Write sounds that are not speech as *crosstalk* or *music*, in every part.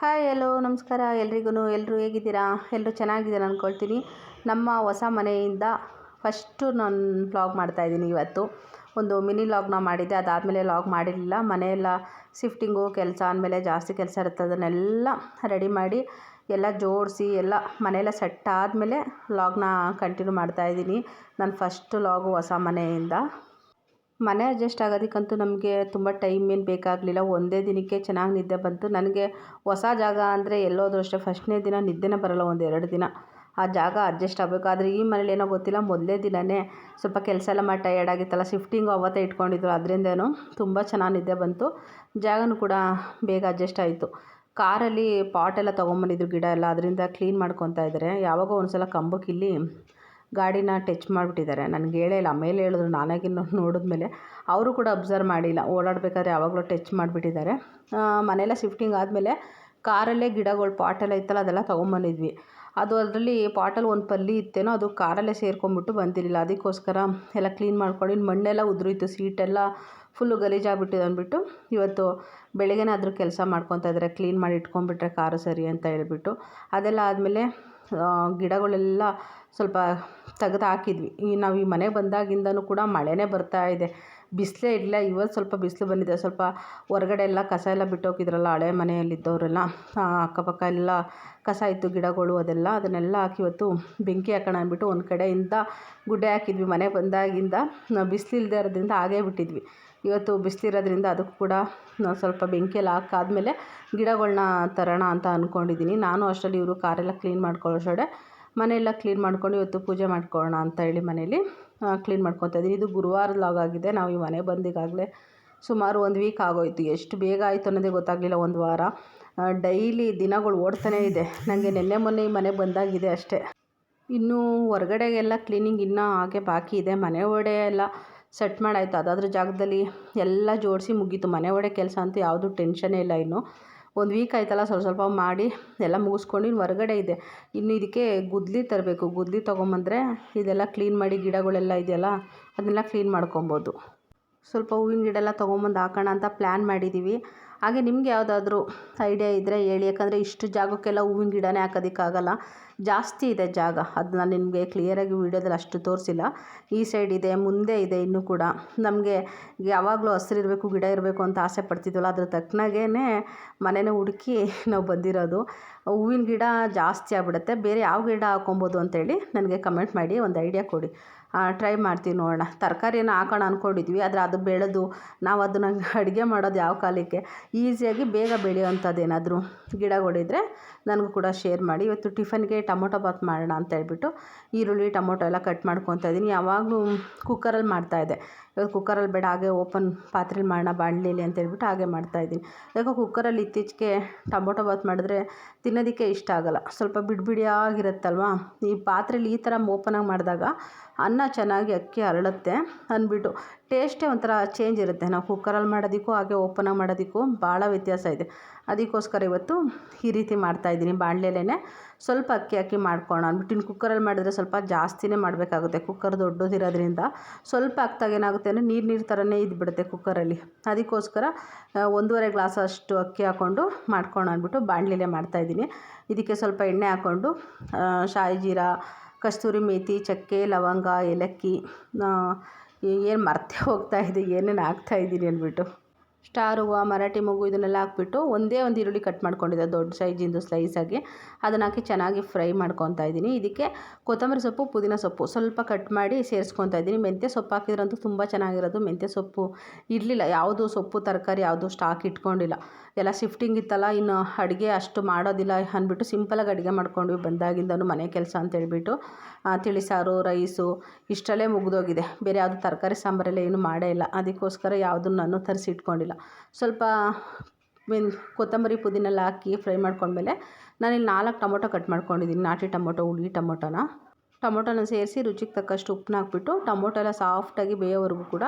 Hi ಎಲ್ಲೋ ನಮಸ್ಕಾರ. ಎಲ್ರಿಗೂ ಎಲ್ಲರೂ ಹೇಗಿದ್ದೀರಾ? ಎಲ್ಲರೂ ಚೆನ್ನಾಗಿದ್ದೀರಾ ಅಂದ್ಕೊಳ್ತೀನಿ ನಮ್ಮ ಹೊಸ ಮನೆಯಿಂದ ಫಸ್ಟು ನಾನು ವ್ಲಾಗ್ ಮಾಡ್ತಾಯಿದ್ದೀನಿ ಇವತ್ತು. ಒಂದು ಮಿನಿ ಲಾಗ್ನ ಮಾಡಿದ್ದೆ. ಅದಾದಮೇಲೆ ಲಾಗ್ ಮಾಡಿರಲಿಲ್ಲ. ಮನೆಯೆಲ್ಲ ಶಿಫ್ಟಿಂಗು, ಕೆಲಸ ಅಂದಮೇಲೆ ಜಾಸ್ತಿ ಕೆಲಸ ಇರುತ್ತೆ. ಅದನ್ನೆಲ್ಲ ರೆಡಿ ಮಾಡಿ ಎಲ್ಲ ಜೋಡಿಸಿ ಎಲ್ಲ ಮನೆಯೆಲ್ಲ ಸೆಟ್ ಆದಮೇಲೆ ಲಾಗ್ನ ಕಂಟಿನ್ಯೂ ಮಾಡ್ತಾಯಿದ್ದೀನಿ ನಾನು ಫಸ್ಟ್ ಲಾಗು ಹೊಸ ಮನೆಯಿಂದ. ಮನೆ ಅಡ್ಜಸ್ಟ್ ಆಗೋದಕ್ಕಂತೂ ನಮಗೆ ತುಂಬ ಟೈಮ್ ಏನು ಬೇಕಾಗಲಿಲ್ಲ. ಒಂದೇ ದಿನಕ್ಕೆ ಚೆನ್ನಾಗಿ ನಿದ್ದೆ ಬಂತು. ನನಗೆ ಹೊಸ ಜಾಗ ಅಂದರೆ ಎಲ್ಲೋದ್ರೂ ಅಷ್ಟೇ. ಫಸ್ಟ್ನೇ ದಿನ ನಿದ್ದೆನೇ ಬರೋಲ್ಲ ಒಂದು ಎರಡು ದಿನ. ಆ ಜಾಗ ಅಡ್ಜಸ್ಟ್ ಆಗಬೇಕು. ಆದರೆ ಈ ಮನೇಲಿ ಏನೋ ಗೊತ್ತಿಲ್ಲ, ಮೊದಲೇ ದಿನವೇ ಸ್ವಲ್ಪ ಕೆಲಸ ಎಲ್ಲ ಮಾಡಿ ಟಯರ್ಡ್ ಆಗಿತ್ತಲ್ಲ. ಶಿಫ್ಟಿಂಗು ಅವತ್ತೇ ಇಟ್ಕೊಂಡಿದ್ರು. ಅದರಿಂದೇನೋ ತುಂಬ ಚೆನ್ನಾಗಿ ನಿದ್ದೆ ಬಂತು. ಜಾಗನೂ ಕೂಡ ಬೇಗ ಅಡ್ಜಸ್ಟ್ ಆಯಿತು. ಕಾರಲ್ಲಿ ಪಾಟ್ ಎಲ್ಲ ತೊಗೊಂಬಂದಿದ್ರು ಗಿಡ ಎಲ್ಲ. ಅದರಿಂದ ಕ್ಲೀನ್ ಮಾಡ್ಕೊತಾ ಇದ್ದಾರೆ ಯಾವಾಗೋ ಒಂದು ಸಲ ಕಂಬಕ್ಕೆ ಇಲ್ಲಿ ಗಾಡಿನ ಟಚ್ ಮಾಡಿಬಿಟ್ಟಿದ್ದಾರೆ. ನನಗೆ ಹೇಳೇ ಇಲ್ಲ. ಮೇಲೆ ಹೇಳಿದ್ರು ನಾನಾಗಿ ನೋಡಿದ್ಮೇಲೆ ಅವರು ಕೂಡ ಅಬ್ಸರ್ವ್ ಮಾಡಿಲ್ಲ. ಓಡಾಡಬೇಕಾದ್ರೆ ಯಾವಾಗಲೂ ಟಚ್ ಮಾಡಿಬಿಟ್ಟಿದ್ದಾರೆ. ಮನೆಯೆಲ್ಲ ಶಿಫ್ಟಿಂಗ್ ಆದಮೇಲೆ ಕಾರಲ್ಲೇ ಗಿಡಗಳು, ಪಾಟೆಲ್ಲ ಇತ್ತಲ್ಲ, ಅದೆಲ್ಲ ತೊಗೊಂಬಂದಿದ್ವಿ. ಅದು ಅದರಲ್ಲಿ ಪಾಟಲ್ಲಿ ಒಂದು ಪಲ್ಲಿ ಇತ್ತೇನೋ, ಅದು ಕಾರಲ್ಲೇ ಸೇರ್ಕೊಂಬಿಟ್ಟು ಬಂದಿರಲಿಲ್ಲ. ಅದಕ್ಕೋಸ್ಕರ ಎಲ್ಲ ಕ್ಲೀನ್ ಮಾಡ್ಕೊಂಡು ಇನ್ನು ಮಣ್ಣೆಲ್ಲ ಉದುರಿತು. ಸೀಟೆಲ್ಲ ಫುಲ್ಲು ಗಲೀಜಾಗ್ಬಿಟ್ಟಿದೆ ಅಂದ್ಬಿಟ್ಟು ಇವತ್ತು ಬೆಳಗ್ಗೆನೇ ಅದ್ರ ಕೆಲಸ ಮಾಡ್ಕೊತಾ ಇದ್ದಾರೆ ಕ್ಲೀನ್ ಮಾಡಿ ಇಟ್ಕೊಂಡ್ಬಿಟ್ರೆ ಕಾರು ಸರಿ ಅಂತ ಹೇಳ್ಬಿಟ್ಟು ಅದೆಲ್ಲ ಆದಮೇಲೆ ಗಿಡಗಳೆಲ್ಲ ಸ್ವಲ್ಪ ತೆಗ್ದು ಹಾಕಿದ್ವಿ. ಈ ನಾವು ಈ ಮನೆಗೆ ಬಂದಾಗಿಂದನೂ ಕೂಡ ಮಳೆನೇ ಬರ್ತಾ ಇದೆ. ಬಿಸಿಲೇ ಇಲ್ಲ. ಇವತ್ತು ಸ್ವಲ್ಪ ಬಿಸಿಲು ಬಂದಿದೆ. ಸ್ವಲ್ಪ ಹೊರಗಡೆ ಎಲ್ಲ ಕಸ ಎಲ್ಲ ಬಿಟ್ಟೋಗಿದ್ರಲ್ಲ ಹಳೆ ಮನೆಯಲ್ಲಿದ್ದವರೆಲ್ಲ ಅಕ್ಕಪಕ್ಕ ಎಲ್ಲ ಕಸ ಇತ್ತು, ಗಿಡಗಳು ಅದೆಲ್ಲ, ಅದನ್ನೆಲ್ಲ ಹಾಕಿ ಇವತ್ತು ಬೆಂಕಿ ಹಾಕೋಣ ಅಂದ್ಬಿಟ್ಟು ಒಂದು ಕಡೆಯಿಂದ ಗುಡ್ಡೆ ಹಾಕಿದ್ವಿ. ಮನೆ ಬಂದಾಗಿಂದ ಬಿಸಿಲು ಇಲ್ಲದೆ ಇರೋದ್ರಿಂದ ಹಾಗೇ ಬಿಟ್ಟಿದ್ವಿ. ಇವತ್ತು ಬಿಸಿಲಿರೋದ್ರಿಂದ ಅದಕ್ಕೂ ಕೂಡ ಸ್ವಲ್ಪ ಬೆಂಕಿಯಲ್ಲಿ ಹಾಕಾದ್ಮೇಲೆ ಗಿಡಗಳನ್ನ ತರೋಣ ಅಂತ ಅಂದ್ಕೊಂಡಿದ್ದೀನಿ ನಾನು ಅಷ್ಟರಲ್ಲಿ ಇವರು ಕಾರೆಲ್ಲ ಕ್ಲೀನ್ ಮಾಡ್ಕೊಳ್ಳೋಷ್ಟೊಡೆ ಮನೆಯೆಲ್ಲ ಕ್ಲೀನ್ ಮಾಡ್ಕೊಂಡು ಇವತ್ತು ಪೂಜೆ ಮಾಡ್ಕೊಳ್ಳೋಣ ಅಂತ ಹೇಳಿ ಮನೇಲಿ ಕ್ಲೀನ್ ಮಾಡ್ಕೊತಾ ಇದ್ದೀನಿ. ಇದು ಗುರುವಾರ ಲಾಗ್ ಆಗಿದೆ. ನಾವು ಈ ಮನೆ ಬಂದಿಗಾಗಲೇ ಸುಮಾರು ಒಂದು ವೀಕ್ ಆಗೋಯಿತು. ಎಷ್ಟು ಬೇಗ ಆಯಿತು ಅನ್ನೋದೇ ಗೊತ್ತಾಗಲಿಲ್ಲ, ಒಂದು ವಾರ. ಡೈಲಿ ದಿನಗಳು ಓಡ್ತಾನೇ ಇದೆ. ನನಗೆ ನಿನ್ನೆ ಮೊನ್ನೆ ಈ ಮನೆ ಬಂದಾಗಿದೆ ಅಷ್ಟೇ. ಇನ್ನೂ ಹೊರಗಡೆಗೆಲ್ಲ ಕ್ಲೀನಿಂಗ್ ಇನ್ನೂ ಹಾಗೆ ಬಾಕಿ ಇದೆ. ಮನೆ ಒಡೆ ಎಲ್ಲ ಸೆಟ್ ಮಾಡಾಯಿತು. ಅದಾದ್ರ ಜಾಗದಲ್ಲಿ ಎಲ್ಲ ಜೋಡಿಸಿ ಮುಗೀತು. ಮನೆ ಒಡೆ ಕೆಲಸ ಅಂತೂ ಯಾವುದೂ ಟೆನ್ಷನೇ ಇಲ್ಲ ಇನ್ನು. ಒಂದು ವೀಕ್ ಆಯ್ತಲ್ಲ ಸ್ವಲ್ಪ ಸ್ವಲ್ಪ ಮಾಡಿ ಎಲ್ಲ ಮುಗಿಸ್ಕೊಂಡು ಇನ್ನು ಹೊರಗಡೆ ಇದೆ. ಇನ್ನು ಇದಕ್ಕೆ ಗುದ್ಲಿ ತರಬೇಕು. ಗುದ್ಲಿ ತೊಗೊಂಬಂದರೆ ಇದೆಲ್ಲ ಕ್ಲೀನ್ ಮಾಡಿ ಗಿಡಗಳೆಲ್ಲ ಇದೆಯಲ್ಲ, ಅದನ್ನೆಲ್ಲ ಕ್ಲೀನ್ ಮಾಡ್ಕೊಬೋದು. ಸ್ವಲ್ಪ ಹೂವಿನ ಗಿಡ ಎಲ್ಲ ತೊಗೊಂಬಂದು ಹಾಕೋಣ ಅಂತ ಪ್ಲ್ಯಾನ್ ಮಾಡಿದ್ದೀವಿ. ಹಾಗೆ ನಿಮ್ಗೆ ಯಾವುದಾದ್ರೂ ಐಡಿಯಾ ಇದ್ದರೆ ಹೇಳಿ, ಯಾಕಂದರೆ ಇಷ್ಟು ಜಾಗಕ್ಕೆಲ್ಲ ಹೂವಿನ ಗಿಡನೇ ಹಾಕೋದಕ್ಕಾಗಲ್ಲ. ಜಾಸ್ತಿ ಇದೆ ಜಾಗ. ಅದು ನಾನು ನಿಮಗೆ ಕ್ಲಿಯರಾಗಿ ವೀಡಿಯೋದಲ್ಲಿ ಅಷ್ಟು ತೋರಿಸಿಲ್ಲ. ಈ ಸೈಡ್ ಇದೆ, ಮುಂದೆ ಇದೆ ಇನ್ನೂ ಕೂಡ. ನಮಗೆ ಯಾವಾಗಲೂ ಹಸಿರಿರಬೇಕು ಗಿಡ ಇರಬೇಕು ಅಂತ ಆಸೆ ಪಡ್ತಿದ್ವಲ್ಲ, ಅದ್ರ ತಕ್ಕನಾಗೇ ಮನೆನೇ ಹುಡುಕಿ ನಾವು ಬಂದಿರೋದು. ಹೂವಿನ ಗಿಡ ಜಾಸ್ತಿ ಆಗ್ಬಿಡುತ್ತೆ. ಬೇರೆ ಯಾವ ಗಿಡ ಹಾಕೊಬೋದು ಅಂತೇಳಿ ನನಗೆ ಕಮೆಂಟ್ ಮಾಡಿ, ಒಂದು ಐಡಿಯಾ ಕೊಡಿ. ಟ್ರೈ ಮಾಡ್ತೀವಿ ನೋಡೋಣ. ತರಕಾರಿನ ಹಾಕೋಣ ಅಂದ್ಕೊಂಡಿದ್ವಿ ಆದರೆ ಅದು ಬೆಳೆದು ನಾವು ಅದನ್ನು *laughs* ಅಡುಗೆ ಮಾಡೋದು ಯಾವ ಕಾಲಕ್ಕೆ? ಈಸಿಯಾಗಿ ಬೇಗ ಬೆಳೆಯೋವಂಥದ್ದು ಏನಾದರೂ ಗಿಡಗಳಿದ್ರೆ ನನಗೂ ಕೂಡ ಶೇರ್ ಮಾಡಿ. ಇವತ್ತು ಟಿಫನ್ಗೆ ಟೊಮೊಟೊ ಬಾತ್ ಮಾಡೋಣ ಅಂತ ಹೇಳ್ಬಿಟ್ಟು ಈರುಳ್ಳಿ, ಟೊಮೊಟೊ ಎಲ್ಲ ಕಟ್ ಮಾಡ್ಕೊತಾ ಇದ್ದೀನಿ ಯಾವಾಗಲೂ ಕುಕ್ಕರಲ್ಲಿ ಮಾಡ್ತಾಯಿದ್ದೆ ಇವತ್ತು ಕುಕ್ಕರಲ್ಲಿ ಬೇಡ, ಹಾಗೆ ಓಪನ್ ಪಾತ್ರೆಲಿ ಮಾಡೋಣ ಬಾಣಲೆಲಿ ಅಂತ ಹೇಳ್ಬಿಟ್ಟು ಹಾಗೆ ಮಾಡ್ತಾಯಿದ್ದೀನಿ ಇವಾಗ ಕುಕ್ಕರಲ್ಲಿ ಇತ್ತೀಚೆಗೆ ಟೊಮೊಟೊ ಬಾತ್ ಮಾಡಿದ್ರೆ ತಿನ್ನೋದಕ್ಕೆ ಇಷ್ಟ ಆಗೋಲ್ಲ. ಸ್ವಲ್ಪ ಬಿಡಿ ಬಿಡಿಯಾಗಿರುತ್ತಲ್ವ? ಈ ಪಾತ್ರೆಲಿ ಈ ಥರ ಓಪನಾಗಿ ಮಾಡಿದಾಗ ಅನ್ನ ಚೆನ್ನಾಗಿ ಅಕ್ಕಿ ಅರಳುತ್ತೆ ಅಂದ್ಬಿಟ್ಟು ಟೇಸ್ಟೇ ಒಂಥರ ಚೇಂಜ್ ಇರುತ್ತೆ. ನಾವು ಕುಕ್ಕರಲ್ಲಿ ಮಾಡೋದಕ್ಕೂ ಹಾಗೆ ಓಪನಾಗಿ ಮಾಡೋದಕ್ಕೂ ಭಾಳ ವ್ಯತ್ಯಾಸ ಇದೆ. ಅದಕ್ಕೋಸ್ಕರ ಇವತ್ತು ಈ ರೀತಿ ಮಾಡ್ತಾಯಿದ್ದೀನಿ ಬಾಣಲೆಲೇ ಸ್ವಲ್ಪ ಅಕ್ಕಿ ಹಾಕಿ ಮಾಡ್ಕೊಳ್ಳೋಣ ಅಂದ್ಬಿಟ್ಟು. ಇನ್ನು ಕುಕ್ಕರಲ್ಲಿ ಮಾಡಿದ್ರೆ ಸ್ವಲ್ಪ ಜಾಸ್ತಿನೇ ಮಾಡಬೇಕಾಗುತ್ತೆ. ಕುಕ್ಕರ್ ದೊಡ್ಡದಿರೋದ್ರಿಂದ ಸ್ವಲ್ಪ ಹಾಕ್ದಾಗ ಏನಾಗುತ್ತೆ ಅಂದರೆ ನೀರು ನೀರು ಥರನೇ ಇದ್ಬಿಡುತ್ತೆ ಕುಕ್ಕರಲ್ಲಿ ಅದಕ್ಕೋಸ್ಕರ ಒಂದೂವರೆ ಗ್ಲಾಸ್ ಅಷ್ಟು ಅಕ್ಕಿ ಹಾಕ್ಕೊಂಡು ಮಾಡ್ಕೊಳ್ಳೋಣ ಅಂದ್ಬಿಟ್ಟು ಮಾಡ್ತಾ ಮಾಡ್ತಾಯಿದ್ದೀನಿ ಇದಕ್ಕೆ ಸ್ವಲ್ಪ ಎಣ್ಣೆ ಹಾಕ್ಕೊಂಡು ಶಾಯಿ ಜೀರಾ, ಕಸ್ತೂರಿ ಮೇಥಿ, ಚಕ್ಕೆ, ಲವಂಗ, ಏಲಕ್ಕಿ ಏನು ಮರ್ತೇ ಹೋಗ್ತಾ ಇದೆ ಏನೇನು ಹಾಕ್ತಾಯಿದ್ದೀನಿ ಅಂದ್ಬಿಟ್ಟು. ಸ್ಟಾರ್ ಹೂವು, ಮರಾಠಿ ಮಗು ಇದನ್ನೆಲ್ಲ ಹಾಕ್ಬಿಟ್ಟು ಒಂದೇ ಒಂದು ಈರುಳ್ಳಿ ಕಟ್ ಮಾಡ್ಕೊಂಡಿದ್ದೆ, ದೊಡ್ಡ ಸೈಜಿಂದು ಸ್ಲೈಸಾಗಿ ಅದನ್ನು ಹಾಕಿ ಚೆನ್ನಾಗಿ ಫ್ರೈ ಮಾಡ್ಕೊತಾ ಇದ್ದೀನಿ. ಇದಕ್ಕೆ ಕೊತ್ತಂಬರಿ ಸೊಪ್ಪು, ಪುದೀನ ಸೊಪ್ಪು ಸ್ವಲ್ಪ ಕಟ್ ಮಾಡಿ ಸೇರಿಸ್ಕೊತಾ ಇದ್ದೀನಿ. ಮೆಂತ್ಯ ಸೊಪ್ಪು ಹಾಕಿದ್ರಂತೂ ತುಂಬ ಚೆನ್ನಾಗಿರೋದು. ಮೆಂತ್ಯ ಸೊಪ್ಪು ಇರಲಿಲ್ಲ. ಯಾವುದು ಸೊಪ್ಪು, ತರಕಾರಿ, ಯಾವುದು ಸ್ಟಾಕ್ ಇಟ್ಕೊಂಡಿಲ್ಲ. ಎಲ್ಲ ಶಿಫ್ಟಿಂಗ್ ಇತ್ತಲ್ಲ, ಇನ್ನು ಅಡುಗೆ ಅಷ್ಟು ಮಾಡೋದಿಲ್ಲ ಅಂದ್ಬಿಟ್ಟು ಸಿಂಪಲಾಗಿ ಅಡುಗೆ ಮಾಡ್ಕೊಂಡ್ವಿ ಬಂದಾಗಿಂದನೂ ಮನೆ ಕೆಲಸ ಅಂತ ಹೇಳ್ಬಿಟ್ಟು ತಿಳಿಸಾರು ರೈಸು ಇಷ್ಟರಲ್ಲೇ ಮುಗಿದೋಗಿದೆ. ಬೇರೆ ಯಾವುದು ತರಕಾರಿ ಸಾಂಬಾರೆಲ್ಲ ಏನು ಮಾಡೇ ಇಲ್ಲ. ಅದಕ್ಕೋಸ್ಕರ ಯಾವುದನ್ನು ನಾನು ತರಿಸಿ ಇಟ್ಕೊಂಡಿಲ್ಲ ಸ್ವಲ್ಪ ಮೀನ್ ಕೊತ್ತಂಬರಿ ಪುದೀನೆಲ್ಲ ಹಾಕಿ ಫ್ರೈ ಮಾಡ್ಕೊಂಡ್ಮೇಲೆ ನಾನಿಲ್ಲಿ ನಾಲ್ಕು ಟೊಮೊಟೊ ಕಟ್ ಮಾಡ್ಕೊಂಡಿದ್ದೀನಿ. ನಾಟಿ ಟೊಮೊಟೊ, ಹುಳಿ ಟೊಮೊಟೊನ. ಟೊಮೊಟೊನ ಸೇರಿಸಿ ರುಚಿಗೆ ತಕ್ಕಷ್ಟು ಉಪ್ಪನ್ನ ಹಾಕ್ಬಿಟ್ಟು ಟೊಮೊಟೊ ಎಲ್ಲ ಸಾಫ್ಟಾಗಿ ಬೇಯೋವರೆಗೂ ಕೂಡ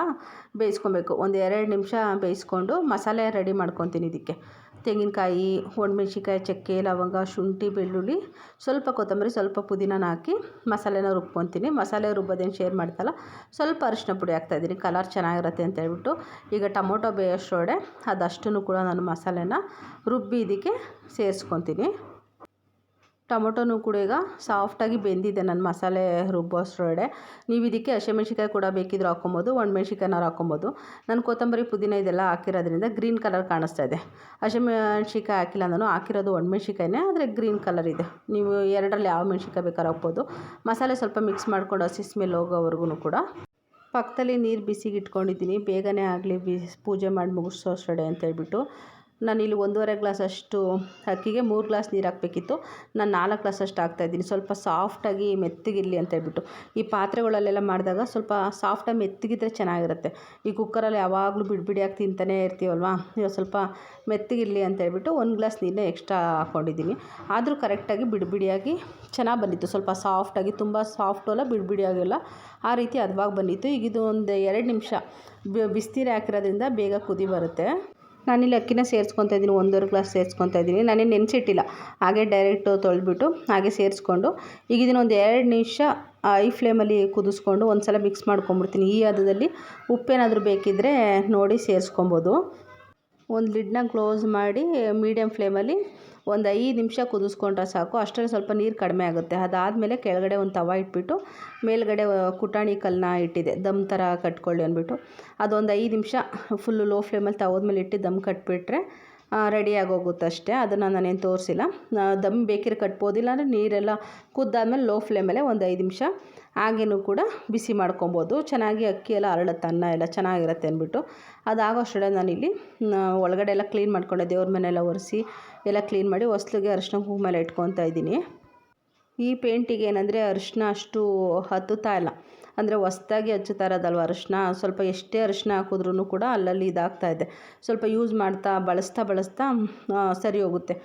ಬೇಯಿಸ್ಕೊಬೇಕು. ಒಂದು ಎರಡು ನಿಮಿಷ ಬೇಯಿಸ್ಕೊಂಡು ಮಸಾಲೆ ರೆಡಿ ಮಾಡ್ಕೊತೀನಿ ಇದಕ್ಕೆ. ತೆಂಗಿನಕಾಯಿ, ಒಣಮೆಣ್ಸಿನ್ಕಾಯಿ, ಚಕ್ಕೆ, ಲವಂಗ, ಶುಂಠಿ, ಬೆಳ್ಳುಳ್ಳಿ, ಸ್ವಲ್ಪ ಕೊತ್ತಂಬರಿ, ಸ್ವಲ್ಪ ಪುದೀನನ ಹಾಕಿ ಮಸಾಲೆನ ರುಬ್ಕೊತೀನಿ. ಮಸಾಲೆ ರುಬ್ಬೋದೇನು ಶೇರ್ ಮಾಡ್ತಲ್ಲ, ಸ್ವಲ್ಪ ಅರಿಶಿನ ಪುಡಿ ಹಾಕ್ತಾಯಿದ್ದೀನಿ ಕಲರ್ ಚೆನ್ನಾಗಿರುತ್ತೆ ಅಂತ ಹೇಳ್ಬಿಟ್ಟು ಈಗ ಟೊಮೊಟೊ ಬೇಯೋಷ್ಟರೊಡೆ ಅದಷ್ಟನ್ನು ಕೂಡ ನಾನು ಮಸಾಲೆನ ರುಬ್ಬಿ ಇದಕ್ಕೆ ಸೇರಿಸ್ಕೊತೀನಿ. ಟೊಮೊಟೊನೂ ಕೂಡ ಈಗ ಸಾಫ್ಟಾಗಿ ಬೆಂದಿದೆ ನನ್ನ ಮಸಾಲೆ ರುಬ್ಬೋಷ್ಟರೊಳಗಡೆ ನೀವು ಇದಕ್ಕೆ ಹಸಿಮೆಣ್ಸಿಕಾಯಿ ಕೂಡ ಬೇಕಿದ್ರೂ ಹಾಕ್ಕೊಬೋದು ಒಣಮೆಣ್ಸಿಕಾಯಿನಾರು ಹಾಕ್ಕೊಬೋದು ನಾನು ಕೊತ್ತಂಬರಿ ಪುದೀನ ಇದೆಲ್ಲ ಹಾಕಿರೋದ್ರಿಂದ ಗ್ರೀನ್ ಕಲರ್ ಕಾಣಿಸ್ತಾ ಇದೆ. ಹಸಿಮೆಣ್ಸಿಕಾಯಿ ಹಾಕಿಲ್ಲ ನಾನು ಹಾಕಿರೋದು ಒಣಮೆಣ್ಸಿಕಾಯಿನೇ ಆದರೆ ಗ್ರೀನ್ ಕಲರ್ ಇದೆ. ನೀವು ಎರಡರಲ್ಲಿ ಯಾವ ಮೆಣ್ಸಿಕಾಯಿ ಬೇಕಾದ್ರೂ ಹಾಕ್ಬೋದು. ಮಸಾಲೆ ಸ್ವಲ್ಪ ಮಿಕ್ಸ್ ಮಾಡ್ಕೊಂಡು ಹಸಿ ಸ್ಮೆಲ್ ಹೋಗೋವರೆಗೂ ಕೂಡ. ಪಕ್ಕದಲ್ಲಿ ನೀರು ಬಿಸಿಗೆ ಇಟ್ಕೊಂಡಿದ್ದೀನಿ. ಬೇಗನೆ ಆಗಲಿ ಬಿಸಿ ಪೂಜೆ ಮಾಡಿ ಮುಗಿಸೋ ಅಂತೇಳ್ಬಿಟ್ಟು. ಅಂತ ಹೇಳ್ಬಿಟ್ಟು ನಾನಿಲ್ಲಿ ಒಂದೂವರೆ ಗ್ಲಾಸ್ ಅಷ್ಟು ಅಕ್ಕಿಗೆ ಮೂರು ಗ್ಲಾಸ್ ನೀರು ಹಾಕಬೇಕಿತ್ತು. ನಾನು ನಾಲ್ಕು ಗ್ಲಾಸ್ ಅಷ್ಟು ಹಾಕ್ತಾಯಿದ್ದೀನಿ ಸ್ವಲ್ಪ ಸಾಫ್ಟಾಗಿ ಮೆತ್ತಗಿರಲಿ ಅಂತ ಹೇಳ್ಬಿಟ್ಟು. ಈ ಪಾತ್ರೆಗಳಲ್ಲೆಲ್ಲ ಮಾಡಿದಾಗ ಸ್ವಲ್ಪ ಸಾಫ್ಟಾಗಿ ಮೆತ್ತಗಿದ್ರೆ ಚೆನ್ನಾಗಿರುತ್ತೆ. ಈ ಕುಕ್ಕರಲ್ಲಿ ಯಾವಾಗಲೂ ಬಿಡಿ ಬಿಡಿಯಾಗಿ ತಿಂತಾನೇ ಇರ್ತೀವಲ್ವ? ಇವಾಗ ಸ್ವಲ್ಪ ಮೆತ್ತಗಿರಲಿ ಅಂತ ಹೇಳ್ಬಿಟ್ಟು ಒಂದು ಗ್ಲಾಸ್ ನೀರನ್ನ ಎಕ್ಸ್ಟ್ರಾ ಹಾಕ್ಕೊಂಡಿದ್ದೀನಿ. ಆದರೂ ಕರೆಕ್ಟಾಗಿ ಬಿಡಿ ಬಿಡಿಯಾಗಿ ಚೆನ್ನಾಗಿ ಬಂದಿತ್ತು. ಸ್ವಲ್ಪ ಸಾಫ್ಟಾಗಿ ತುಂಬ ಸಾಫ್ಟು ಅಲ್ಲ, ಬಿಡಿ ಬಿಡಿಯಾಗಿಲ್ಲ ಆ ರೀತಿ ಹದವಾಗಿ ಬಂದಿತ್ತು. ಈಗ ಇದು ಒಂದು ಎರಡು ನಿಮಿಷ ಬಿಸಿನೀರು ಹಾಕಿರೋದ್ರಿಂದ ಬೇಗ ಕುದಿ ಬರುತ್ತೆ. ನಾನಿಲ್ಲಿ ಅಕ್ಕಿನ ಸೇರಿಸ್ಕೊತಾ ಇದ್ದೀನಿ, ಒಂದೂವರೆ ಗ್ಲಾಸ್ ಸೇರಿಸ್ಕೊತಾ ಇದ್ದೀನಿ. ನಾನೇ ನೆನೆಸಿಟ್ಟಿಲ್ಲ. ಹಾಗೆ ಡೈರೆಕ್ಟು ತೊಳೆದ್ಬಿಟ್ಟು ಹಾಗೆ ಸೇರಿಸ್ಕೊಂಡು, ಈಗ ಇದನ್ನ ಒಂದು ಎರಡು ನಿಮಿಷ ಐ ಫ್ಲೇಮಲ್ಲಿ ಕುದಿಸ್ಕೊಂಡು ಒಂದು ಸಲ ಮಿಕ್ಸ್ ಮಾಡ್ಕೊಂಬಿಡ್ತೀನಿ ಈ ಹದದಲ್ಲಿ ಉಪ್ಪೇನಾದರೂ ಬೇಕಿದ್ದರೆ ನೋಡಿ ಸೇರಿಸ್ಕೊಬೋದು. ಒಂದು ಲಿಡ್ನ ಕ್ಲೋಸ್ ಮಾಡಿ ಮೀಡಿಯಮ್ ಫ್ಲೇಮಲ್ಲಿ ಒಂದು ಐದು ನಿಮಿಷ ಕುದಿಸ್ಕೊಂಡ್ರೆ ಸಾಕು. ಅಷ್ಟರಲ್ಲಿ ಸ್ವಲ್ಪ ನೀರು ಕಡಿಮೆ ಆಗುತ್ತೆ. ಅದಾದಮೇಲೆ ಕೆಳಗಡೆ ಒಂದು ತವ ಇಟ್ಬಿಟ್ಟು ಮೇಲ್ಗಡೆ ಕುಟಾಣಿ ಕಲ್ಲನ್ನ ಇಟ್ಟಿದೆ. ದಮ್ ಥರ ಕಟ್ಕೊಳ್ಳಿ ಅಂದ್ಬಿಟ್ಟು. ಅದೊಂದು ಐದು ನಿಮಿಷ ಫುಲ್ಲು ಲೋ ಫ್ಲೇಮಲ್ಲಿ ತವದ ಮೇಲೆ ಇಟ್ಟು ದಮ್ ಕಟ್ಬಿಟ್ರೆ ರೆಡಿಯಾಗಿ ಹೋಗುತ್ತೆ ಅಷ್ಟೇ ಅದನ್ನು ನಾನೇನು ತೋರಿಸಿಲ್ಲ. ದಮ್ ಬೇಕಿದ್ರೆ ಕಟ್ಬೋದಿಲ್ಲ ಅಂದರೆ ನೀರೆಲ್ಲ ಕುದ್ದಾದ್ಮೇಲೆ ಲೋ ಫ್ಲೇಮಲ್ಲೇ ಒಂದು ಐದು ನಿಮಿಷ ಹಾಗೇನೂ ಕೂಡ ಬಿಸಿ ಮಾಡ್ಕೊಬೋದು. ಚೆನ್ನಾಗಿ ಅಕ್ಕಿ ಎಲ್ಲ ಅರಳುತ್ತೆ ಅನ್ನ ಎಲ್ಲ ಚೆನ್ನಾಗಿರುತ್ತೆ ಅಂದ್ಬಿಟ್ಟು. ಅದಾಗೋಷ್ಟೇ ನಾನಿಲ್ಲಿ ಒಳಗಡೆ ಎಲ್ಲ ಕ್ಲೀನ್ ಮಾಡ್ಕೊಂಡೆ. ದೇವ್ರ ಮನೆಯೆಲ್ಲ ಒರೆಸಿ ಎಲ್ಲ ಕ್ಲೀನ್ ಮಾಡಿ ಹೊಸ್ಲಿಗೆ ಅರಿಶಿನ ಹೂ ಮೇಲೆ ಇಟ್ಕೊತಾ ಇದ್ದೀನಿ. ಈ ಪೇಂಟಿಗೆ ಏನಂದರೆ ಅರಿಶಿನ ಅಷ್ಟು ಹತ್ತುತ್ತಾ ಇಲ್ಲ. ಅಂದರೆ ಹೊಸ್ದಾಗಿ ಹಚ್ಚುತ್ತಾ ಇರೋದಲ್ವ ಅರಿಶಿನ? ಸ್ವಲ್ಪ ಎಷ್ಟೇ ಅರಿಶಿನ ಹಾಕಿದ್ರೂ ಕೂಡ ಅಲ್ಲಲ್ಲಿ ಇದಾಗ್ತಾ ಇದೆ. ಸ್ವಲ್ಪ ಯೂಸ್ ಮಾಡ್ತಾ, ಬಳಸ್ತಾ ಬಳಸ್ತಾ ಸರಿ ಹೋಗುತ್ತೆ.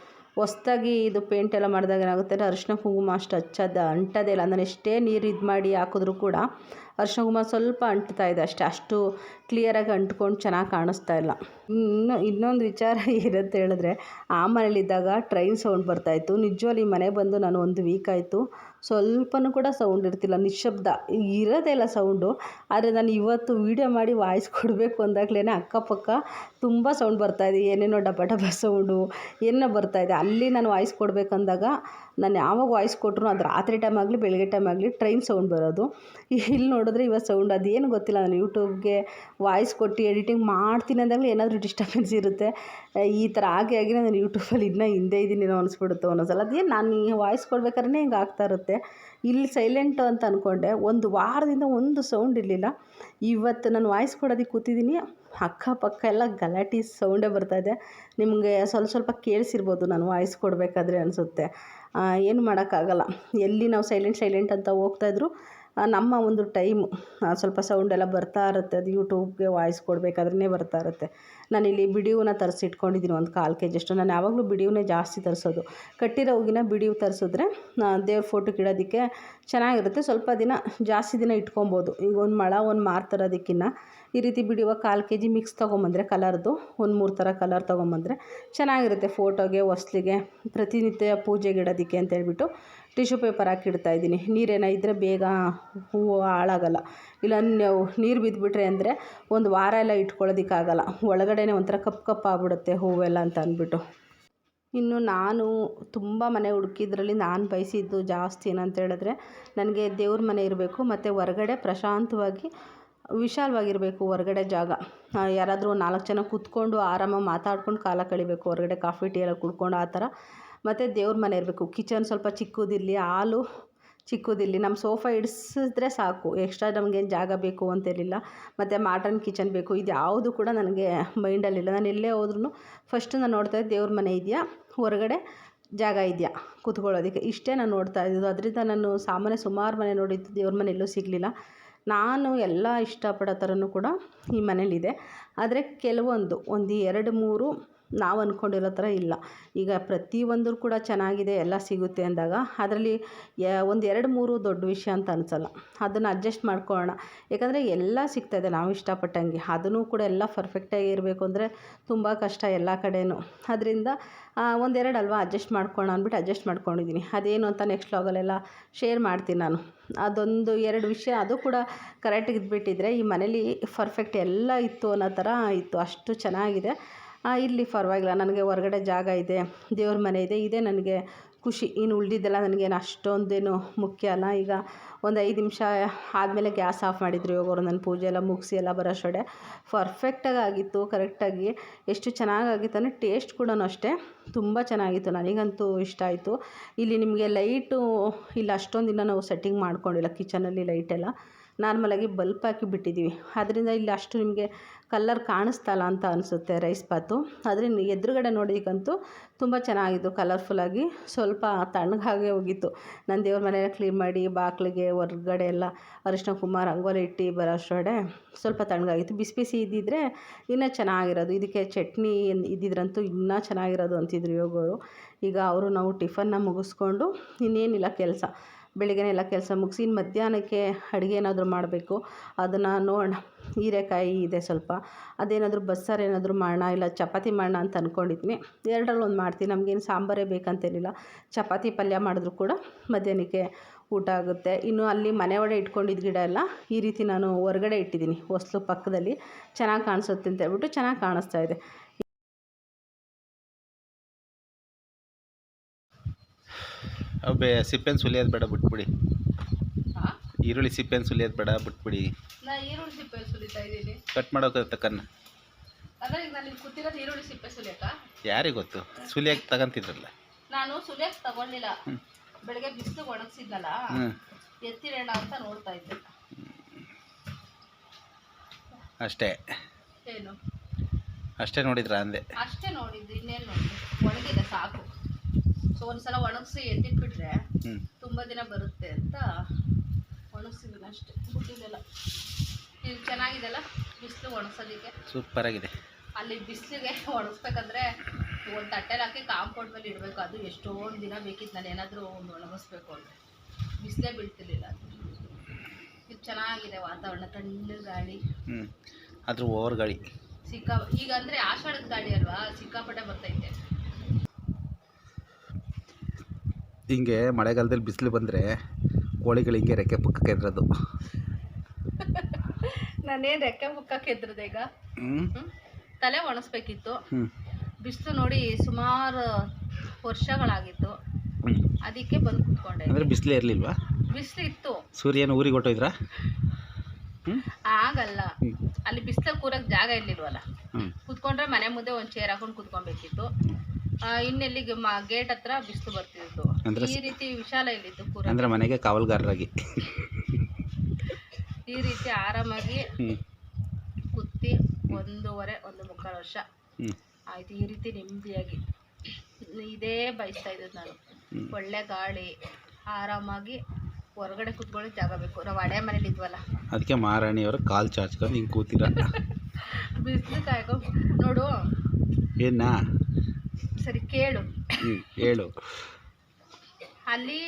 ಹೊಸ್ದಾಗಿ ಇದು ಪೇಂಟ್ ಎಲ್ಲ ಮಾಡಿದಾಗ ಏನಾಗುತ್ತೆ ಅಂದರೆ ಅರಿಶಿನ ಕುಂಕುಮ ಅಷ್ಟು ಹಚ್ಚೋದು, ಅಂಟೋದೇ ಇಲ್ಲ. ನಾನು ಎಷ್ಟೇ ನೀರು ಇದು ಮಾಡಿ ಹಾಕಿದ್ರೂ ಕೂಡ ಅರಿಶಿನ ಕುಂಕುಮ ಸ್ವಲ್ಪ ಅಂಟ್ತಾ ಇದೆ ಅಷ್ಟೇ. ಅಷ್ಟು ಕ್ಲಿಯರಾಗಿ ಅಂಟ್ಕೊಂಡು ಚೆನ್ನಾಗಿ ಕಾಣಿಸ್ತಾ ಇಲ್ಲ. ಇನ್ನು ಇನ್ನೊಂದು ವಿಚಾರ *laughs* ಏನಂತ ಹೇಳಿದ್ರೆ, ಆ ಮನೇಲಿದ್ದಾಗ ಟ್ರೈನ್ ಸೌಂಡ್ ಬರ್ತಾಯಿತ್ತು ನಿಜವಾಗ್ಲೂ ಈ ಮನೆಗೆ ಬಂದು ನಾನು ಒಂದು ವೀಕ್ ಆಯಿತು. ಸ್ವಲ್ಪನೂ ಕೂಡ ಸೌಂಡ್ ಇರ್ತಿಲ್ಲ. ನಿಶ್ಶಬ್ದ ಇರೋದೇ ಇಲ್ಲ ಸೌಂಡು ಆದರೆ ನಾನು ಇವತ್ತು ವೀಡಿಯೋ ಮಾಡಿ ವಾಯ್ಸ್ ಕೊಡಬೇಕು ಅಂದಾಗಲೇ ಅಕ್ಕಪಕ್ಕ ತುಂಬ ಸೌಂಡ್ ಬರ್ತಾಯಿದೆ ಏನೇನೋ ಡಬ ಡಬ ಸೌಂಡು ಏನೋ ಬರ್ತಾಯಿದೆ ಅಲ್ಲಿ ನಾನು ವಾಯ್ಸ್ ಕೊಡಬೇಕಂದಾಗ ನಾನು ಯಾವಾಗ ವಾಯ್ಸ್ ಕೊಟ್ಟರು ಅದು ರಾತ್ರಿ ಟೈಮ್ ಆಗಲಿ, ಬೆಳಗ್ಗೆ ಟೈಮ್ ಆಗಲಿ ಟ್ರೈನ್ ಸೌಂಡ್ ಬರೋದು. ಇಲ್ಲಿ ನೋಡಿದ್ರೆ ಇವಾಗ ಸೌಂಡ್ ಅದೇನು ಗೊತ್ತಿಲ್ಲ. ನಾನು ಯೂಟ್ಯೂಬ್ಗೆ ವಾಯ್ಸ್ ಕೊಟ್ಟು ಎಡಿಟಿಂಗ್ ಮಾಡ್ತೀನಿ ಅಂದಾಗಲೇ ಏನಾದರೂ ಡಿಸ್ಟರ್ಬೆನ್ಸ್ ಇರುತ್ತೆ. ಈ ಥರ ಆಗಿ ಆಗಿ ನಾನು ಯೂಟ್ಯೂಬಲ್ಲಿ ಇನ್ನೂ ಹಿಂದೆ ಇದ್ದೀನೇನೋ ಅನಿಸ್ಬಿಡುತ್ತೆ ಸಲ. ಅದೇನು ನಾನು ಈ ವಾಯ್ಸ್ ಕೊಡ್ಬೇಕಾದ್ರೆ ಹಿಂಗೆ ಆಗ್ತಾ ಇರುತ್ತೆ. ಇಲ್ಲಿ ಸೈಲೆಂಟು ಅಂತ ಅಂದ್ಕೊಂಡೆ ಒಂದು ವಾರದಿಂದ ಒಂದು ಸೌಂಡ್ ಇರಲಿಲ್ಲ. ಇವತ್ತು ನಾನು ವಾಯ್ಸ್ ಕೊಡೋದಕ್ಕೆ ಕೂತಿದ್ದೀನಿ. ಅಕ್ಕಪಕ್ಕ ಎಲ್ಲ ಗಲಾಟೆ ಸೌಂಡೇ ಬರ್ತಾಯಿದೆ ನಿಮಗೆ ಸ್ವಲ್ಪ ಸ್ವಲ್ಪ ಕೇಳಿಸಿರ್ಬೋದು ನಾನು ವಾಯ್ಸ್ ಕೊಡಬೇಕಾದ್ರೆ ಅನಿಸುತ್ತೆ. ಏನು ಮಾಡೋಕ್ಕಾಗಲ್ಲ. ಎಲ್ಲಿ ನಾವು ಸೈಲೆಂಟ್ ಸೈಲೆಂಟ್ ಅಂತ ಹೋಗ್ತಾಯಿದ್ರು ನಮ್ಮ ಒಂದು ಟೈಮು ಸ್ವಲ್ಪ ಸೌಂಡೆಲ್ಲ ಬರ್ತಾ ಇರುತ್ತೆ. ಅದು ಯೂಟ್ಯೂಬ್ಗೆ ವಾಯ್ಸ್ ಕೊಡಬೇಕಾದ್ರೇ ಬರ್ತಾ ಇರುತ್ತೆ. ನಾನಿಲ್ಲಿ ಬಿಡಿಯೂನ ತರಿಸಿ ಇಟ್ಕೊಂಡಿದ್ದೀನಿ ಒಂದು ಕಾಲು ಕೆ ಜಿಯಷ್ಟು ನಾನು ಯಾವಾಗಲೂ ಬಿಡಿಯೂನೇ ಜಾಸ್ತಿ ತರಿಸೋದು. ಕಟ್ಟಿರೋ ಹೋಗಿನ ಬಿಡಿಯು ತರಿಸಿದ್ರೆ ದೇವ್ರ ಫೋಟೋಗೆ ಇಡೋದಕ್ಕೆ ಚೆನ್ನಾಗಿರುತ್ತೆ. ಸ್ವಲ್ಪ ದಿನ ಜಾಸ್ತಿ ದಿನ ಇಟ್ಕೊಬೋದು. ಈಗ ಒಂದು ಮಳ ಒಂದು ಮಾರು ತರೋದಕ್ಕಿಂತ ಈ ರೀತಿ ಬಿಡಿಯುವ ಕಾಲು ಕೆ ಜಿ ಮಿಕ್ಸ್ ತೊಗೊಂಬಂದರೆ ಕಲರ್ದು, ಒಂದು ಮೂರು ಥರ ಕಲರ್ ತೊಗೊಂಬಂದರೆ ಚೆನ್ನಾಗಿರುತ್ತೆ ಫೋಟೋಗೆ, ಹೊಸ್ಲಿಗೆ, ಪ್ರತಿನಿತ್ಯ ಪೂಜೆಗೆ ಇಡೋದಕ್ಕೆ ಅಂತೇಳ್ಬಿಟ್ಟು ಟಿಶ್ಯೂ ಪೇಪರ್ ಹಾಕಿ ಇದ್ದೀನಿ. ನೀರೇನೋ ಇದ್ದರೆ ಬೇಗ ಹೂವು ಹಾಳಾಗಲ್ಲ. ಇಲ್ಲ ನೀರು ಬಿದ್ದುಬಿಟ್ರೆ ಅಂದರೆ ಒಂದು ವಾರ ಎಲ್ಲ ಇಟ್ಕೊಳ್ಳೋದಕ್ಕಾಗಲ್ಲ. ಒಳಗಡೆನೇ ಒಂಥರ ಕಪ್ಪು ಕಪ್ಪಾಗ್ಬಿಡುತ್ತೆ ಹೂವೆಲ್ಲ ಅಂತ ಅಂದ್ಬಿಟ್ಟು. ಇನ್ನು ನಾನು ತುಂಬ ಮನೆ ಹುಡುಕಿದ್ರಲ್ಲಿ ನಾನು ಬಯಸಿದ್ದು ಜಾಸ್ತಿ ಏನಂತ ಹೇಳಿದ್ರೆ, ನನಗೆ ದೇವ್ರ ಮನೆ ಇರಬೇಕು, ಮತ್ತು ಹೊರಗಡೆ ಪ್ರಶಾಂತವಾಗಿ ವಿಶಾಲವಾಗಿರಬೇಕು ಹೊರಗಡೆ ಜಾಗ. ಯಾರಾದರೂ ನಾಲ್ಕು ಜನ ಕೂತ್ಕೊಂಡು ಆರಾಮಾಗಿ ಮಾತಾಡ್ಕೊಂಡು ಕಾಲ ಕಳಿಬೇಕು. ಹೊರಗಡೆ ಕಾಫಿ, ಟೀ ಎಲ್ಲ ಕುಡ್ಕೊಂಡು ಆ ಥರ. ಮತ್ತು ದೇವ್ರ ಮನೆ ಇರಬೇಕು. ಕಿಚನ್ ಸ್ವಲ್ಪ ಚಿಕ್ಕದಿರಲಿ, ಹಾಲು ಚಿಕ್ಕದಿರಲಿ. ನಮ್ಮ ಸೋಫಾ ಇಡಿಸಿದ್ರೆ ಸಾಕು. ಎಕ್ಸ್ಟ್ರಾ ನಮಗೇನು ಜಾಗ ಬೇಕು ಅಂತೇನಿಲ್ಲ ಮತ್ತು ಮಾಡ್ರನ್ ಕಿಚನ್ ಬೇಕು. ಇದು ಯಾವುದು ಕೂಡ ನನಗೆ ಮೈಂಡಲ್ಲಿಲ್ಲ. ನಾನು ಎಲ್ಲೇ ಹೋದ್ರೂ ಫಸ್ಟ್ ನಾನು ನೋಡ್ತಾ ಇದ್ದೆ ದೇವ್ರ ಮನೆ ಇದೆಯಾ? ಹೊರಗಡೆ ಜಾಗ ಇದೆಯಾ? ಕೂತ್ಕೊಳ್ಳೋದಕ್ಕೆ. ಇಷ್ಟೇ ನಾನು ನೋಡ್ತಾ ಇದ್ದಿದ್ದು. ಅದರಿಂದ ನಾನು ಸಾಮಾನ್ಯ ಸುಮಾರು ಮನೆ ನೋಡಿದ್ದು ದೇವ್ರ ಮನೆ ಎಲ್ಲೂ ಸಿಗಲಿಲ್ಲ. ನಾನು ಎಲ್ಲ ಇಷ್ಟಪಡೋ ಥರನೂ ಕೂಡ ಈ ಮನೇಲಿದೆ. ಆದರೆ ಕೆಲವೊಂದು ಒಂದು ಎರಡು ಮೂರು ನಾವು ಅಂದ್ಕೊಂಡಿರೋ ಥರ ಇಲ್ಲ. ಈಗ ಪ್ರತಿಯೊಂದು ಕೂಡ ಚೆನ್ನಾಗಿದೆ, ಎಲ್ಲ ಸಿಗುತ್ತೆ ಅಂದಾಗ ಅದರಲ್ಲಿ ಒಂದು ಎರಡು ಮೂರು ದೊಡ್ಡ ವಿಷಯ ಅಂತ ಅನ್ಸಲ್ಲ. ಅದನ್ನು ಅಡ್ಜಸ್ಟ್ ಮಾಡ್ಕೊಳ್ಳೋಣ. ಯಾಕಂದರೆ ಎಲ್ಲ ಸಿಗ್ತಾಯಿದೆ ನಾವು ಇಷ್ಟಪಟ್ಟಂಗೆ. ಅದನ್ನು ಕೂಡ ಎಲ್ಲ ಪರ್ಫೆಕ್ಟಾಗಿ ಇರಬೇಕು ಅಂದರೆ ತುಂಬ ಕಷ್ಟ ಎಲ್ಲ ಕಡೆಯೂ ಅದರಿಂದ ಒಂದೆರಡು ಅಲ್ವಾ ಅಡ್ಜಸ್ಟ್ ಮಾಡ್ಕೊಳ್ಳೋಣ ಅಂದ್ಬಿಟ್ಟು ಅಡ್ಜಸ್ಟ್ ಮಾಡ್ಕೊಂಡಿದ್ದೀನಿ ಅದೇನು ಅಂತ ನೆಕ್ಸ್ಟ್ ವ್ಲಾಗಲ್ಲೆಲ್ಲ ಶೇರ್ ಮಾಡ್ತೀನಿ ನಾನು. ಅದೊಂದು ಎರಡು ವಿಷಯ ಅದು ಕೂಡ ಕರೆಕ್ಟಾಗಿ ಇದ್ಬಿಟ್ಟಿದ್ರೆ ಈ ಮನೇಲಿ ಪರ್ಫೆಕ್ಟ್ ಎಲ್ಲ ಇತ್ತು ಅನ್ನೋ ಥರ ಇತ್ತು. ಅಷ್ಟು ಚೆನ್ನಾಗಿದೆ. ಇರಲಿ, ಪರವಾಗಿಲ್ಲ, ನನಗೆ ಹೊರ್ಗಡೆ ಜಾಗ ಇದೆ, ದೇವ್ರ ಮನೆ ಇದೆ, ಇದೇ ನನಗೆ ಖುಷಿ. ಇನ್ನು ಉಳಿದಿದ್ದೆಲ್ಲ ನನಗೇನು ಅಷ್ಟೊಂದೇನು ಮುಖ್ಯ ಅಲ್ಲ. ಈಗ ಒಂದು ಐದು ನಿಮಿಷ ಆದಮೇಲೆ ಗ್ಯಾಸ್ ಆಫ್ ಮಾಡಿದ್ರು ಇವಾಗ ನನ್ನ ಪೂಜೆ ಎಲ್ಲ ಮುಗಿಸಿ ಎಲ್ಲ ಬರೋಷ್ಟೊಡೆ ಪರ್ಫೆಕ್ಟಾಗಿ ಆಗಿತ್ತು ಕರೆಕ್ಟಾಗಿ. ಎಷ್ಟು ಚೆನ್ನಾಗಾಗಿತ್ತು ಅಂದರೆ ಟೇಸ್ಟ್ ಕೂಡ ಅಷ್ಟೇ. ತುಂಬ ಚೆನ್ನಾಗಿತ್ತು, ನನಗಂತೂ ಇಷ್ಟ ಆಯಿತು. ಇಲ್ಲಿ ನಿಮಗೆ ಲೈಟು ಇಲ್ಲಿ ಅಷ್ಟೊಂದು ನಾವು ಸೆಟ್ಟಿಂಗ್ ಮಾಡ್ಕೊಂಡಿಲ್ಲ, ಕಿಚನಲ್ಲಿ ಲೈಟೆಲ್ಲ. ನಾರ್ಮಲಾಗಿ ಬಲ್ಪ್ ಹಾಕಿ ಬಿಟ್ಟಿದ್ದೀವಿ. ಅದರಿಂದ ಇಲ್ಲಿ ಅಷ್ಟು ನಿಮಗೆ ಕಲ್ಲರ್ ಕಾಣಿಸ್ತಲ್ಲ ಅಂತ ಅನಿಸುತ್ತೆ ರೈಸ್ ಬಾತು ಆದರೆ ಎದುರುಗಡೆ ನೋಡೋದಕ್ಕಂತೂ ತುಂಬ ಚೆನ್ನಾಗಿತ್ತು ಕಲರ್ಫುಲ್ಲಾಗಿ ಸ್ವಲ್ಪ ತಣ್ಣಗಾಗೆ ಹೋಗಿತ್ತು. ನಾನು ದೇವ್ರ ಮನೆ ಕ್ಲೀನ್ ಮಾಡಿ ಬಾಗಿಲಿಗೆ ಹೊರಗಡೆ ಎಲ್ಲ ಅರಿಶಿನ ಕುಮಾರ್ ರಂಗೋಲಿ ಇಟ್ಟು ಬರೋ ಅಷ್ಟರೊಡೆ ಸ್ವಲ್ಪ ತಣ್ಣಗಾಗಿತ್ತು. ಬಿಸಿ ಬಿಸಿ ಇದ್ದಿದ್ರೆ ಇನ್ನೂ ಚೆನ್ನಾಗಿರೋದು. ಇದಕ್ಕೆ ಚಟ್ನಿ ಇದ್ದಿದ್ರಂತೂ ಇನ್ನೂ ಚೆನ್ನಾಗಿರೋದು ಅಂತಿದ್ರು ಯೋಗವರು ಈಗ ಅವರು ನಾವು ಟಿಫನ್ನ ಮುಗಿಸ್ಕೊಂಡು ಇನ್ನೇನಿಲ್ಲ ಕೆಲಸ. ಬೆಳಿಗ್ಗೆನೇ ಎಲ್ಲ ಕೆಲಸ ಮುಗಿಸಿ ಇನ್ನು ಮಧ್ಯಾಹ್ನಕ್ಕೆ ಅಡುಗೆ ಏನಾದರೂ ಮಾಡಬೇಕು. ಅದನ್ನು ನೋಡೋಣ. ಹೀರೆಕಾಯಿ ಇದೆ ಸ್ವಲ್ಪ. ಅದೇನಾದರೂ ಬಸ್ಸಾರು ಏನಾದರೂ ಮಾಡೋಣ, ಇಲ್ಲ ಚಪಾತಿ ಮಾಡೋಣ ಅಂತ ಅಂದ್ಕೊಂಡಿದ್ದೀನಿ ಎರಡರಲ್ಲಿ ಒಂದು ಮಾಡ್ತೀನಿ. ನಮಗೇನು ಸಾಂಬಾರೇ ಬೇಕಂತೇನಿಲ್ಲ ಚಪಾತಿ ಪಲ್ಯ ಮಾಡಿದ್ರು ಕೂಡ ಮಧ್ಯಾಹ್ನಕ್ಕೆ ಊಟ ಆಗುತ್ತೆ. ಇನ್ನು ಅಲ್ಲಿ ಮನೆ ಒಳಗೆ ಇಟ್ಕೊಂಡಿದ್ದ ಗಿಡ ಎಲ್ಲ ಈ ರೀತಿ ನಾನು ಹೊರಗಡೆ ಇಟ್ಟಿದ್ದೀನಿ. ಹೊಸ್ಲು ಪಕ್ಕದಲ್ಲಿ. ಚೆನ್ನಾಗಿ ಕಾಣಿಸುತ್ತೆ ಅಂತ ಹೇಳ್ಬಿಟ್ಟು ಚೆನ್ನಾಗಿ ಕಾಣಿಸ್ತಾ ಇದೆ. ಅವು ಬೇ ಸಿಪ್ಪೆನ ಸುಲಿಯೋದು ಬೇಡ ಬಿಟ್ಬಿಡಿ. ಈರುಳ್ಳಿ ಸಿಪ್ಪೆನ ಸುಲಿಯೋದು ಬೇಡ ಬಿಟ್ಬಿಡಿ. ನಾ ಈರುಳ್ಳಿ ಸಿಪ್ಪೆ ಸುಲಿತಾ ಇದ್ದೀನಿ. ಕಟ್ ಮಾಡೋಕೆ ತಕ್ಕನ್ನ ಈಗ ನಾನು ಕೂತಿರೋದು ಈರುಳ್ಳಿ ಸಿಪ್ಪೆ ಸುಲಿಯಕ್ಕ ಯಾರಿಗೆ ಗೊತ್ತು? ಸುಲಿಯಕ್ಕೆ ತಗೊಂತಿದ್ರಲ್ಲ. ನಾನು ಸುಲಿಯಕ್ಕೆ ತಗೊಳ್ಳಿಲ್ಲ ಬೆಳಗ್ಗೆ ಬಿಸಿಲು ಒಣಗಿಸಿದ್ನಲ್ಲ ಹ್ಞೂ ಎತ್ತಿರೋಣ ಅಂತ ನೋಡ್ತಾ ಇದ್ದೆ. ಅಷ್ಟೇ. ಏನು? ಅಷ್ಟೇ ನೋಡಿದ್ರ ಅಂದೆ. ಅಷ್ಟೇ ನೋಡಿದ್ದು ಇನ್ನೇನು ನೋಡಿದ್ದು ಒಣಗಿದೆ ಸಾಕು. ಸೊ ಒಂದ್ಸಲ ಒಣಗಿಸಿ ಎತ್ತಿಟ್ಬಿಟ್ರೆ ತುಂಬಾ ದಿನ ಬರುತ್ತೆ ಅಂತ ಒಣಗಿಸಿದ್ದೀನಿ ಅಷ್ಟೇ. ಬಿಟ್ಟಿದ್ದೆಲ್ಲ ಇದು ಚೆನ್ನಾಗಿದೆಲ್ಲ ಬಿಸಿಲು ಸೂಪರ್ ಆಗಿದೆ ಅಲ್ಲಿ ಬಿಸಿಲಿಗೆ ಒಣಗಿಸ್ಬೇಕಂದ್ರೆ ಒಂದು ತಟ್ಟೆಲಿ ಹಾಕಿ ಕಾಂಪೌಂಡ್ ಮೇಲೆ ಇಡಬೇಕು. ಅದು ಎಷ್ಟೊಂದು ದಿನ ಬೇಕಿತ್ತು ನಾನು ಏನಾದರೂ ಒಂದು ಒಣಗಿಸ್ಬೇಕು ಅಂದರೆ. ಬಿಸಿಲೇ ಬೀಳ್ತಿರ್ಲಿಲ್ಲ ಇದು ಚೆನ್ನಾಗಿದೆ ವಾತಾವರಣ ತಣ್ಣಗೆ ಗಾಳಿ. ಅದ್ರ ಓವರ್ ಗಾಳಿ ಸಿಕ್ಕಾ ಈಗ ಅಂದರೆ ಆಷಾಢದ ಗಾಳಿ ಅಲ್ವಾ? ಸಿಕ್ಕಾಪಟ್ಟೆ ಬರ್ತೈತೆ. ಹಿಂಗೆ ಮಳೆಗಾಲದಲ್ಲಿ ಬಿಸಿಲು ಬಂದರೆ ಕೋಳಿಗಳು ಹಿಂಗೆ ರೆಕ್ಕೆ ಪಕ್ಕಕ್ಕೆ ಇರೋದು ನಾನೇನು ರೆಕ್ಕೆ ಮುಕ್ಕಕ್ಕೆ ಎದ್ರದೆ ಈಗ? ತಲೆ ಒಣಸ್ಬೇಕಿತ್ತು. ಬಿಸಿಲು ನೋಡಿ ಸುಮಾರು ವರ್ಷಗಳಾಗಿತ್ತು. ಅದಕ್ಕೆ ಬಂದು ಕುತ್ಕೊಂಡೆ ಅಂದರೆ ಬಿಸಿಲೇ ಇರಲಿಲ್ವಾ? ಬಿಸಿಲು ಇತ್ತು. ಸೂರ್ಯನ ಊರಿಗೆ ಹೊಟ್ಟೋಯ್ದ್ರಾ ಹ್ಞೂ ಆಗಲ್ಲ. ಅಲ್ಲಿ ಬಿಸಿಲಲ್ಲಿ ಕೂರಕ್ಕೆ ಜಾಗ ಇರ್ಲಿಲ್ವಲ್ಲ? ಕುತ್ಕೊಂಡ್ರೆ ಮನೆ ಮುಂದೆ ಒಂದು ಚೇರ್ ಹಾಕೊಂಡು ಕುತ್ಕೊಬೇಕಿತ್ತು. ಆ, ಇನ್ನೆಲ್ಲಿಗೆ ಗೇಟ್ ಹತ್ರ ಬಿಸಿಲು ಬರ್ತಿದ್ದು ಈ ರೀತಿ ವಿಶಾಲ ಇಲ್ಲಿತ್ತು ಕೂರ ಅಂದರೆ ಮನೆಗೆ ಕಾವಲ್ಗಾರರಾಗಿ. ಈ ರೀತಿ ಆರಾಮಾಗಿ ಕುತ್ತಿ ಒಂದೂವರೆ ಒಂದು ಮುಕ್ಕಾಲು ವರ್ಷ. ಆಯ್ತು ಈ ರೀತಿ ನೆಮ್ಮದಿಯಾಗಿ. ಇದೇ ಬಯಸ್ತಾ ಇದ್ದು ನಾನು. ಒಳ್ಳೆ ಗಾಳಿ ಆರಾಮಾಗಿ ಹೊರಗಡೆ ಕುತ್ಕೊಳ್ಳಿ ಜಾಗ ಬೇಕು. ನಾವು ಹಳೆ ಮನೇಲಿ ಇದ್ವಲ್ಲ. ಅದಕ್ಕೆ ಮಹಾರಾಣಿಯವರು ಕಾಲು ಚಾಚ್ಕೊಂಡು ಹಿಂಗೆ ಕೂತಿರ. *laughs* ಬಿಸಿಲು ಕಾಯ್ಕೊ ನೋಡು. ಏನಾ? ಸರಿ ಕೇಳು. ಹೇಳು. ಅಲ್ಲಿ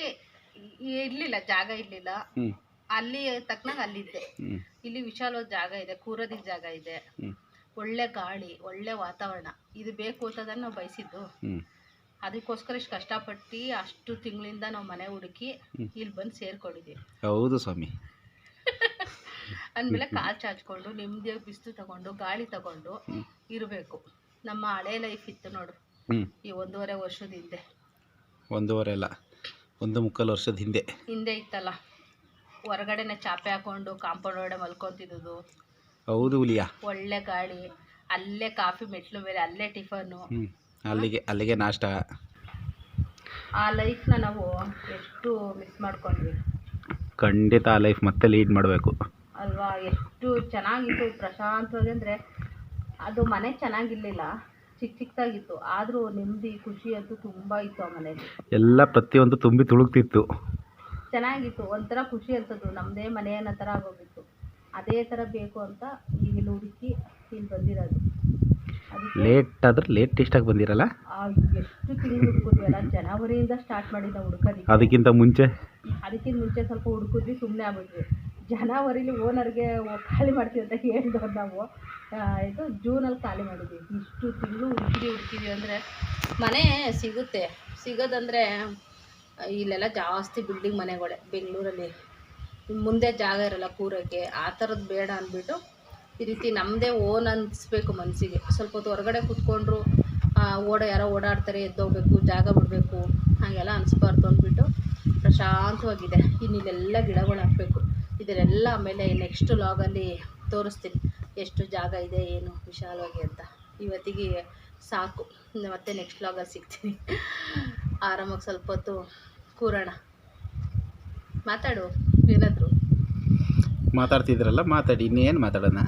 ಇರ್ಲಿಲ್ಲ ಜಾಗ ಇರ್ಲಿಲ್ಲ. ಅಲ್ಲಿ ತಕ್ಕನಾಗ ಅಲ್ಲಿದ್ದೆ. ಇಲ್ಲಿ ವಿಶಾಲವಾದ ಜಾಗ ಇದೆ ಕೂರೋದಿಕ್ ಜಾಗ ಇದೆ. ಒಳ್ಳೆ ಗಾಳಿ ಒಳ್ಳೆ ವಾತಾವರಣ. ಇದು ಬೇಕು ಅಂತದನ್ನ ನಾವು ಬಯಸಿದ್ದು. ಹ್ಮ್. ಅದಕ್ಕೋಸ್ಕರ ಇಷ್ಟು ಕಷ್ಟಪಟ್ಟು ಅಷ್ಟು ತಿಂಗಳಿಂದ ನಾವು ಮನೆ ಹುಡುಕಿ ಇಲ್ಲಿ ಬಂದು ಸೇರ್ಕೊಂಡಿದ್ದೀವಿ ಹೌದು ಸ್ವಾಮಿ. *laughs* ಅಂದಮೇಲೆ ಕಾಲು ಚಾಚ್ಕೊಂಡು ನೆಮ್ಮದಿಯಾಗಿ ಬಿಸಿಲು ತಗೊಂಡು ಗಾಳಿ ತಗೊಂಡು ಇರಬೇಕು. ನಮ್ಮ ಹಳೆ ಲೈಫ್ ಇತ್ತು ನೋಡು. ಈ ಒಂದೂವರೆ ವರ್ಷದ ಹಿಂದೆ. ಒಂದೂವರೆ ಅಲ್ಲ ಒಂದು ಮುಕ್ಕಾಲು ವರ್ಷದ ಹಿಂದೆ. ಹಿಂದೆ ಇತ್ತಲ್ಲ ಹೊರಗಡೆನೆ ಚಾಪೆ ಹಾಕೊಂಡು ಕಾಂಪೌಂಡ್ ಒಳಗಡೆ ಮಲ್ಕೊತಿದ್ದು ಹೌದು ಹುಲಿಯ. ಒಳ್ಳೆ ಗಾಳಿ ಅಲ್ಲೇ ಕಾಫಿ ಮೆಟ್ಲು ಮೇಲೆ ಅಲ್ಲೇ ಟಿಫನ್ನು. ಅಲ್ಲಿಗೆ ಅಲ್ಲಿಗೆ ನಾಷ್ಟ. ಆ ಲೈಫ್ನ ನಾವು ಎಷ್ಟು ಮಿಸ್ ಮಾಡ್ಕೊಂಡ್ವಿ. ಖಂಡಿತ ಆ ಲೈಫ್ ಮತ್ತೆ ಲೀಡ್ ಮಾಡಬೇಕು. ಅಲ್ವಾ ಎಷ್ಟು ಚೆನ್ನಾಗಿತ್ತು ಪ್ರಶಾಂತವಾಗಿ ಅಂದರೆ ಅದು ಮನೆ ಚೆನ್ನಾಗಿರ್ಲಿಲ್ಲ. ಚಿಕ್ಕ ಚಿಕ್ಕದಾಗಿತ್ತು ಆದರೂ ನೆಮ್ಮದಿ ಖುಷಿ ಅಂತೂ ತುಂಬ ಇತ್ತು ಆ ಮನೆಯಲ್ಲಿ ಎಲ್ಲ ಪ್ರತಿಯೊಂದು ತುಂಬಿ ತುಳುಕ್ತಿತ್ತು. ಚೆನ್ನಾಗಿತ್ತು. ಒಂಥರ ಖುಷಿ ಅನ್ಸೋದು ನಮ್ಮದೇ ಮನೆ ಅನ್ನೋ ಥರ ಆಗೋಗಿತ್ತು. ಅದೇ ಥರ ಬೇಕು ಅಂತ ಈಗ ಇಲ್ಲಿ ಹುಡುಕಿ ಇಲ್ಲಿ ಬಂದಿರೋದು. ಅದಕ್ಕೆ ಲೇಟ್ ಆದ್ರೆ ಲೇಟೆಸ್ಟಾಗಿ ಬಂದಿರಲ್ಲ? ಆ ಎಷ್ಟು ತಿಂಗಳು ಜನವರಿಯಿಂದ ಸ್ಟಾರ್ಟ್ ಮಾಡಿದ್ದ ಹುಡುಕೋದಿಕ್ಕೆ. ಅದಕ್ಕಿಂತ ಮುಂಚೆ? ಅದಕ್ಕಿಂತ ಮುಂಚೆ ಸ್ವಲ್ಪ ಹುಡುಕಿದ್ವಿ ಸುಮ್ಮನೆ ಆಗ್ಬಿಟ್ವಿ. ಜನವರಿಲಿ ಓನರ್ಗೆ ಖಾಲಿ ಮಾಡ್ತೀವಿ ಅಂತ ಹೇಳಿದವ್ರು ನಾವು. ಇದು ಜೂನಲ್ಲಿ ಖಾಲಿ ಮಾಡಿದ್ವಿ. ಇಷ್ಟು ತಿಂಗಳು ಹುಡುಕಿದ್ವಿ ಹುಡುಕಿದ್ವಿ ಅಂದರೆ ಮನೆ ಸಿಗುತ್ತೆ. ಸಿಗೋದಂದರೆ, ಇಲ್ಲೆಲ್ಲ ಜಾಸ್ತಿ ಬಿಲ್ಡಿಂಗ್ ಮನೆಗಳೇ, ಬೆಂಗಳೂರಲ್ಲಿ. ಮುಂದೆ ಜಾಗ ಇರಲ್ಲ ಕೂರೋಕ್ಕೆ ಆ ಥರದ್ದು ಬೇಡ ಅಂದ್ಬಿಟ್ಟು ಈ ರೀತಿ ನಮ್ಮದೇ ಓನ್ ಅನಿಸ್ಬೇಕು ಮನಸ್ಸಿಗೆ ಸ್ವಲ್ಪ ಹೊತ್ತು ಹೊರಗಡೆ ಕೂತ್ಕೊಂಡ್ರು ಓಡ, ಯಾರೋ ಓಡಾಡ್ತಾರೆ, ಎದ್ದೋಗ್ಬೇಕು, ಜಾಗ ಬಿಡಬೇಕು, ಹಾಗೆಲ್ಲ ಅನಿಸ್ಬಾರ್ದು ಅಂದ್ಬಿಟ್ಟು ಪ್ರಶಾಂತವಾಗಿದೆ. ಇನ್ನಿಲ್ಲೆಲ್ಲ ಗಿಡಗಳು ಹಾಕಬೇಕು. ಇದನ್ನೆಲ್ಲ ಆಮೇಲೆ ನೆಕ್ಸ್ಟ್ ಲಾಗಲ್ಲಿ ತೋರಿಸ್ತೀನಿ. ಎಷ್ಟು ಜಾಗ ಇದೆ ಏನು ವಿಶಾಲವಾಗಿ ಅಂತ. ಇವತ್ತಿಗೆ ಸಾಕು. ಮತ್ತೆ ನೆಕ್ಸ್ಟ್ ಲಾಗಲ್ಲಿ ಸಿಗ್ತೀನಿ. ಆರಾಮಾಗಿ ಸ್ವಲ್ಪ ಹೊತ್ತು ಕೂರೋಣ. ಮಾತಾಡು ಏನಾದರೂ? ಮಾತಾಡ್ತಿದ್ರಲ್ಲ ಮಾತಾಡಿ ಇನ್ನೇನು ಮಾತಾಡೋಣ?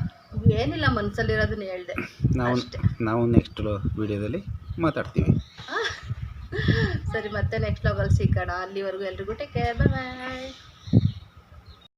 ಏನಿಲ್ಲ ಮನಸ್ಸಲ್ಲಿರೋದನ್ನ ಹೇಳಿದೆ. ನಾವು. ನಾವು ನೆಕ್ಸ್ಟ್ ವಿಡಿಯೋದಲ್ಲಿ ಮಾತಾಡ್ತೀವಿ. ಸರಿ ಮತ್ತೆ ನೆಕ್ಸ್ಟ್ ಲಾಗಲ್ಲಿ ಸಿಗೋಣ. ಅಲ್ಲಿವರೆಗೂ ಎಲ್ರಿಗೂ ಟೇಕ್ ಕೇರ್ ಬಾಯ್